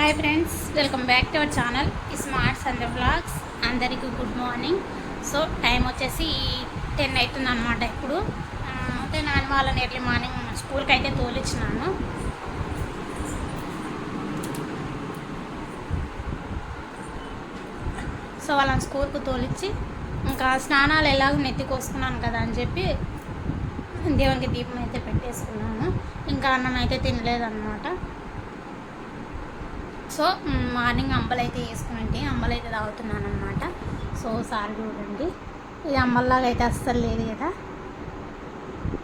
Hi friends welcome back to our channel smart Sunday blogs అందరికీ good morning so time వచ్చేసి ten అవుతుంది అనమాట ఇప్పుడు అయితే నాన్న వాళ్ళని ఎర్లీ మార్నింగ్ స్కూల్కి అయితే తోలిచ్చినాను. సో వాళ్ళని స్కూల్కి తోలిచ్చి ఇంకా స్నానాలు ఎలాగో నెత్తికొస్తున్నాను కదా అని చెప్పి దేవునికి దీపం అయితే పెట్టేసుకున్నాను. ఇంకా అన్నం అయితే తినలేదన్నమాట. సో మార్నింగ్ అంబలైతే అయితే అంబలైతే అయితే తాగుతున్నాను అనమాట సో సార్ చూడండి. ఇది అంబల్లాగా అయితే అస్సలు లేదు కదా.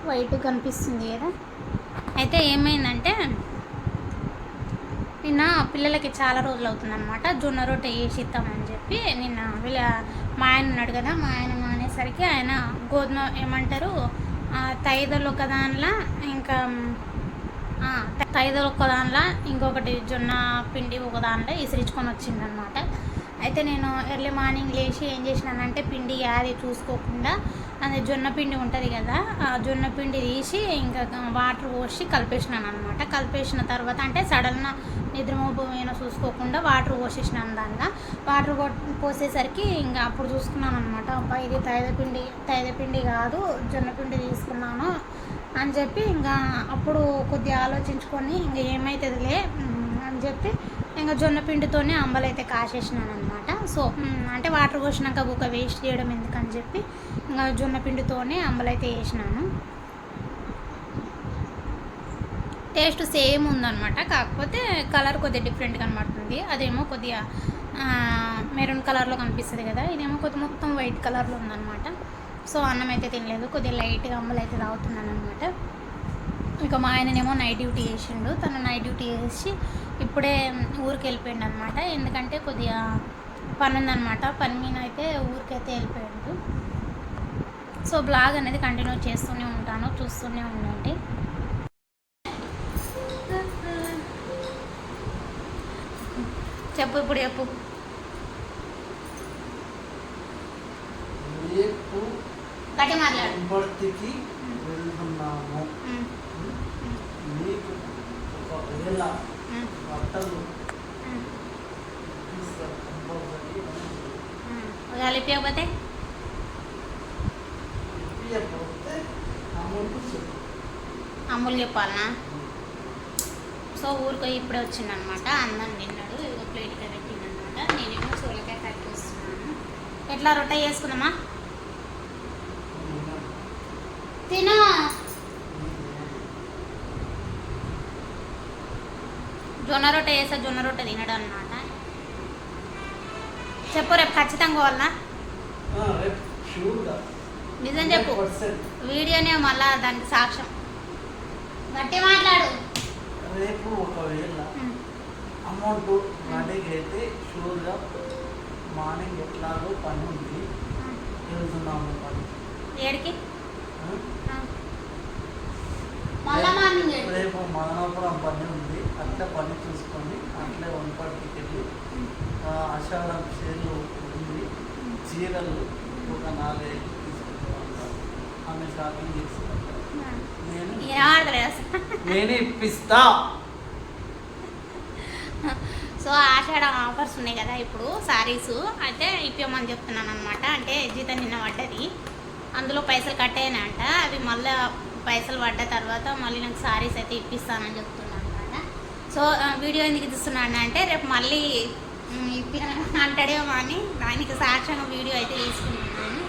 వైట్ కనిపిస్తుంది కదా. అయితే ఏమైందంటే నిన్న పిల్లలకి చాలా రోజులు అవుతుందన్నమాట. జొన్న రొట్టె వేసి ఇద్దామని చెప్పి నిన్న వీళ్ళ మా ఆయన ఉన్నాడు కదా మా ఆయన మానేసరికి ఆయన గోధుమ ఏమంటారు తైదలు ఒక దానిలో ఇంకా తైదలు ఒక దానిలో ఇంకొకటి జొన్న పిండి ఒక దానిలో ఇసిరించుకొని వచ్చిందనమాట. అయితే నేను ఎర్లీ మార్నింగ్ లేచి ఏం చేసినానంటే పిండి అది చూసుకోకుండా అది జొన్న పిండి ఉంటుంది కదా ఆ జొన్న పిండి తీసి ఇంకా వాటర్ పోసి కలిపేసినాను అనమాట కలిపేసిన తర్వాత అంటే సడన్గా నిద్రమోపోయిన చూసుకోకుండా వాటర్ పోసేసినాను దానిలో. వాటర్ పోసేసరికి ఇంకా అప్పుడు చూసుకున్నాను అనమాట అబ్బా ఇది తైద పిండి తైద పిండి కాదు జొన్న పిండి తీసుకున్నాను అని చెప్పి ఇంకా అప్పుడు కొద్దిగా ఆలోచించుకొని ఇంకా ఏమవుతుందిలే అని చెప్పి ఇంకా జొన్న పిండితోనే అంబలు అయితే కాసేసినాను అనమాట సో అంటే వాటర్ పోసినాక ఒక వేస్ట్ చేయడం ఎందుకని చెప్పి ఇంకా జొన్న పిండితోనే అంబలు అయితే వేసినాను. టేస్ట్ సేమ్ ఉందన్నమాట కాకపోతే కలర్ కొద్దిగా డిఫరెంట్ కనబడుతుంది. అదేమో కొద్దిగా మెరూన్ కలర్లో కనిపిస్తుంది కదా ఇదేమో కొద్దిగా మొత్తం వైట్ కలర్లో ఉందన్నమాట. సో అన్నం అయితే తినలేదు. కొద్దిగా లైట్గా అమ్మలు అయితే తాగుతున్నాను అనమాట ఇంకా మా ఆయననేమో నైట్ డ్యూటీ చేసిండు. తను నైట్ డ్యూటీ చేసి ఇప్పుడే ఊరికి వెళ్ళిపోయిండు అనమాట ఎందుకంటే కొద్దిగా పని ఉందనమాట పని మీద అయితే ఊరికైతే వెళ్ళిపోయాడు. సో బ్లాగ్ అనేది కంటిన్యూ చేస్తూనే ఉంటాను చూస్తూనే ఉండండి. చెప్పు ఇప్పుడు చెప్పు రేపు గట్టి మాట్లాడు. వెళ్తున్నాము. మీకు ఒకవేళ బట్టలు అమౌంట్ చెప్పు. అమ్ములు చెప్పాలనా? సో ఊరికి ఇప్పుడే వచ్చిందనమాట. అన్నం తిన్నాడు. ఇదిగో ప్లేట్గా పెట్టిందనమాట. నేనేమో సోలకాయ కట్ చేస్తున్నాను. ఎట్లా రొట్టె చేసుకుందామా? తిను. జొన్న రొట్టె చేస్తే జొన్న రొట్టె తినడు అనమాట చెప్పు రేపు ఖచ్చితంగా పోవాలనా? నిజం చెప్పు. వీడియోనే మళ్ళా దానికి సాక్ష్యం. గట్టి మాట్లాడు. రేపు ఒకవేళ అమౌంట్ రెడీగా అయితే షూర్గా మార్నింగ్ ఎట్లాగో పని ఉంది. వెళ్తున్నాము పని ఏడికి? రేపు మదనాపురం పని ఉంది. అట్లా పని చూసుకొని అట్లే వనపర్తికి వెళ్ళి ఆ, ఆషాఢం చీరలు ఉంది. చీరలు ఒక నాలుగైదు తీసుకుంటాను ఆమె షాపింగ్ చేసుకుంటాను అసలు. నేను ఇప్పిస్తా. సో ఆషాఢం ఆఫర్స్ ఉన్నాయి కదా ఇప్పుడు సారీస్. అయితే ఇప్పమని చెప్తున్నాను అనమాట అంటే జీతం నిన్న పడ్డది. అందులో పైసలు కట్టేనంట అవి మళ్ళీ పైసలు పడ్డ తర్వాత మళ్ళీ నాకు సారీస్ అయితే ఇప్పిస్తానని చెప్తున్నాను అనమాట సో వీడియో ఎందుకు తీస్తున్నాను అంటే రేపు మళ్ళీ ఇప్పి అంటాడేమో అని దానికి సాక్ష్యంగా వీడియో అయితే తీసుకుంటున్నాను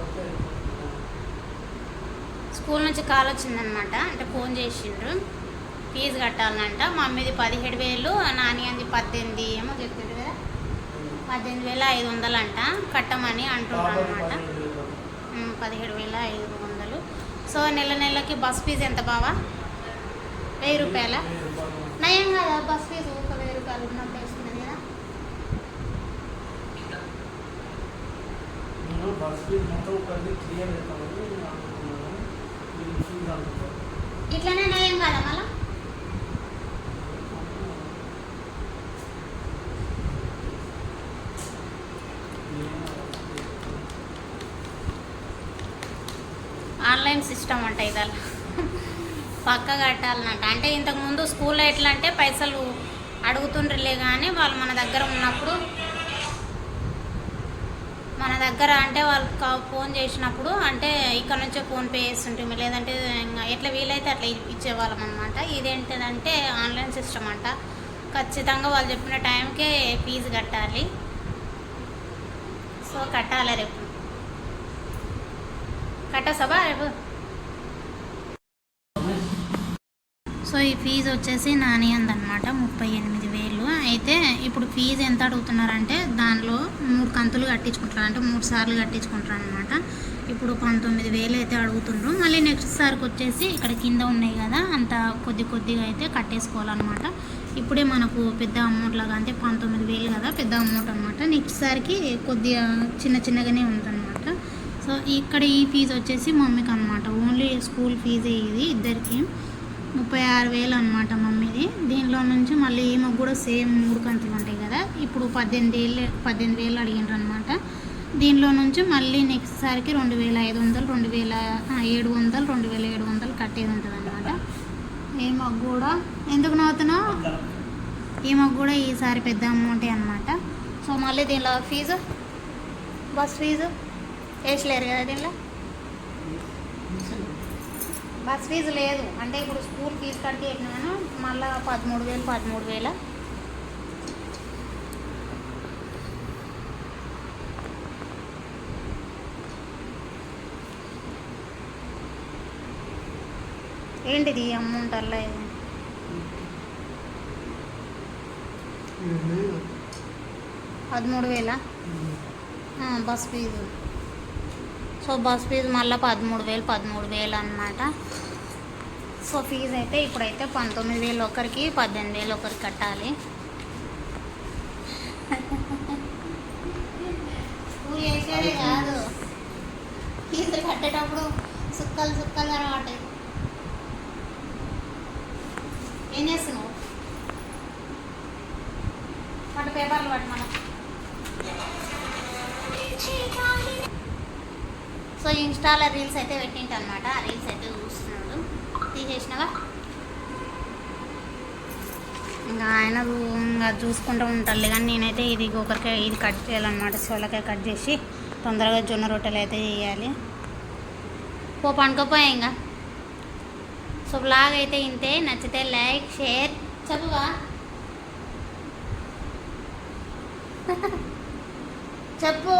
వస్తాయి. స్కూల్ నుంచి కాల్ వచ్చిందనమాట అంటే ఫోన్ చేసిండ్రు. ఫీజు కట్టాలంట. మా అమ్మది పదిహేడు వేలు నాని అంది పద్దెనిమిది ఏమో చెప్తాడు కదా. పద్దెనిమిది వేల ఐదు వందలు అంట కట్టమని అంటున్నారు కాబట్టి అనమాట పదిహేడు వేలు. ఐదు వందలు. సో నెల నెలకి బస్ ఫీజు ఎంత బావా? వెయ్యి రూపాయల. నయం కదా బస్ ఫీజు ఒక వెయ్యి రూపాయలు ఉన్నప్పుడు వేసుకున్నది కదా. ఇట్లనే నయం కదా మళ్ళా? ఆన్లైన్ సిస్టమ్ అంట ఇదలా పక్క కట్టాలన్నట్టు అంటే ఇంతకుముందు స్కూల్లో ఎట్లా అంటే పైసలు అడుగుతుండ్రులే కానీ వాళ్ళు మన దగ్గర ఉన్నప్పుడు మన దగ్గర అంటే వాళ్ళు ఫోన్ చేసినప్పుడు అంటే ఇక్కడ నుంచే ఫోన్పే చేస్తుంటాము. లేదంటే ఎట్లా వీలైతే అట్లా ఇచ్చేవాళ్ళం అనమాట ఇదేంటిదంటే ఆన్లైన్ సిస్టమ్ అంట. ఖచ్చితంగా వాళ్ళు చెప్పిన టైంకే ఫీజు కట్టాలి. సో కట్టాలి రేపు. కట్టసబా రేపు. సో ఈ ఫీజు వచ్చేసి నాని అనమాట ముప్పై ఎనిమిది వేలు. అయితే ఇప్పుడు ఫీజు ఎంత అడుగుతున్నారంటే దానిలో మూడు కంతులు కట్టించుకుంటారు అంటే మూడు సార్లు కట్టించుకుంటారు అనమాట ఇప్పుడు పంతొమ్మిది వేలు అయితే అడుగుతుండ్రు. మళ్ళీ నెక్స్ట్ సార్కి వచ్చేసి ఇక్కడ కింద ఉన్నాయి కదా అంత కొద్ది కొద్దిగా అయితే కట్టేసుకోవాలన్నమాట. ఇప్పుడే మనకు పెద్ద అమౌంట్ లాగా అంటే పంతొమ్మిది వేలు కదా పెద్ద అమౌంట్ అనమాట నెక్స్ట్ సార్కి కొద్దిగా చిన్న చిన్నగానే ఉందన్నమాట. సో ఇక్కడ ఈ ఫీజు వచ్చేసి మమ్మీకి అనమాట ఓన్లీ స్కూల్ ఫీజే ఇది ఇద్దరికి. ముప్పై ఆరు వేలు అనమాట మమ్మీది. దీనిలో నుంచి మళ్ళీ ఈమెకు కూడా సేమ్ మూడు కంతులు ఉంటాయి కదా. ఇప్పుడు పద్దెనిమిది వేలు పద్దెనిమిది వేలు అడిగినారు అనమాట దీనిలో నుంచి మళ్ళీ నెక్స్ట్ సారికి రెండు వేల ఐదు వందలు రెండు వేల ఏడు వందలు రెండు వేల ఏడు వందలు కట్టేది ఉంటుంది అనమాట ఈమెకు కూడా ఎందుకు నవ్వుతున్నావు? ఈమెకు కూడా ఈసారి పెద్ద అమౌంటే అనమాట సో మళ్ళీ దీనిలో ఫీజు బస్ ఫీజు? వేసలేరు కదా దీనిలో? బస్ ఫీజు లేదు. అంటే ఇప్పుడు స్కూల్ ఫీజు కట్టి పెట్టినాను మళ్ళీ పదమూడు వేలు పదమూడు వేల. ఏంటిది అమౌంట్ అలా ఇది? పదమూడు వేల? Bus fees. So bus fees మళ్ళీ పదమూడు వేలు పదమూడు వేలు అనమాట సో ఫీజు అయితే ఇప్పుడైతే పంతొమ్మిది వేలు ఒకరికి పద్దెనిమిది వేలు ఒకరికి కట్టాలి. స్కూల్ చేసేదే కాదు. ఫీజులు కట్టేటప్పుడు సుక్కలు సుక్కలు అనమాట ఏం చేస్తున్నావు? పట్టు పేపర్లు పట్టు మనం సో ఇన్స్టాలో రీల్స్ అయితే పెట్టింట అనమాట ఆ రీల్స్ అయితే చూస్తున్నాడు. తీసేసినవా? ఇంకా ఆయన ఇంకా చూసుకుంటూ ఉంటాడు. కానీ నేనైతే ఇది ఒకరికే ఇది కట్ చేయాలన్నమాట. సోలకాయ కట్ చేసి తొందరగా జొన్న రొట్టెలు అయితే చేయాలి. పో పండుకోపోయా ఇంకా. సో బ్లాగ్ అయితే ఇంతే. నచ్చితే లైక్ షేర్. చదువా చెప్పు.